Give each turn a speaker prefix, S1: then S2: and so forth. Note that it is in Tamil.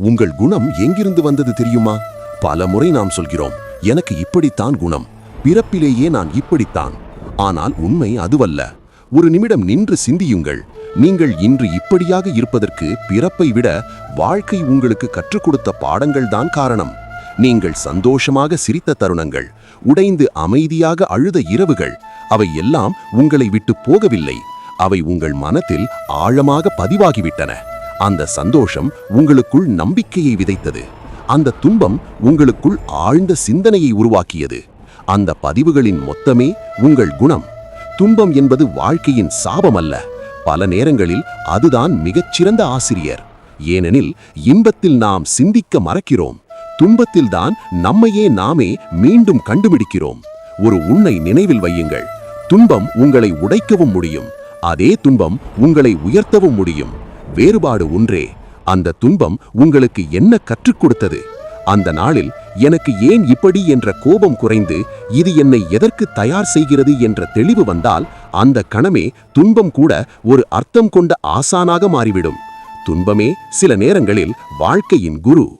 S1: உங்கள் குணம் எங்கிருந்து வந்தது தெரியுமா? பல முறை நாம் சொல்கிறோம் எனக்கு இப்படித்தான் குணம். பிறப்பிலேயே நான் இப்படித்தான். ஆனால் உண்மை அதுவல்ல. ஒரு நிமிடம் நின்று சிந்தியுங்கள். நீங்கள் இன்று இப்படியாக இருப்பதற்கு பிறப்பை விட வாழ்க்கை உங்களுக்கு கற்றுக் கொடுத்த பாடங்கள்தான் காரணம். நீங்கள் சந்தோஷமாக சிரித்த தருணங்கள் உடைந்து அமைதியாக அழுத இரவுகள் அவை எல்லாம் உங்களை விட்டு போகவில்லை. அவை உங்கள் மனத்தில் ஆழமாக பதிவாகிவிட்டன. அந்த சந்தோஷம் உங்களுக்குள் நம்பிக்கையை விதைத்தது. அந்த துன்பம் உங்களுக்குள் ஆழ்ந்த சிந்தனையை உருவாக்கியது. அந்த பதிவுகளின் மொத்தமே உங்கள் குணம். துன்பம் என்பது வாழ்க்கையின் சாபம் அல்ல பல நேரங்களில் அதுதான் மிகச்சிறந்த ஆசிரியர். ஏனெனில் இன்பத்தில் நாம் சிந்திக்க மறக்கிறோம். துன்பத்தில்தான் நம்மையே நாமே மீண்டும் கண்டுபிடிக்கிறோம். ஒரு உன்னை நினைவில் வையுங்கள். துன்பம் உங்களை உடைக்கவும் முடியும். அதே துன்பம் உங்களை உயர்த்தவும் முடியும். வேறுபாடு ஒன்றே அந்த துன்பம் உங்களுக்கு என்ன கற்றுக் கொடுத்தது? அந்த நாளில் எனக்கு ஏன் இப்படி என்ற கோபம் குறைந்து இது என்னை எதற்கு தயார் செய்கிறது என்ற தெளிவு வந்தால் அந்த கணமே துன்பம் கூட ஒரு அர்த்தம் கொண்ட ஆசானாக மாறிவிடும். துன்பமே சில நேரங்களில் வாழ்க்கையின் குரு.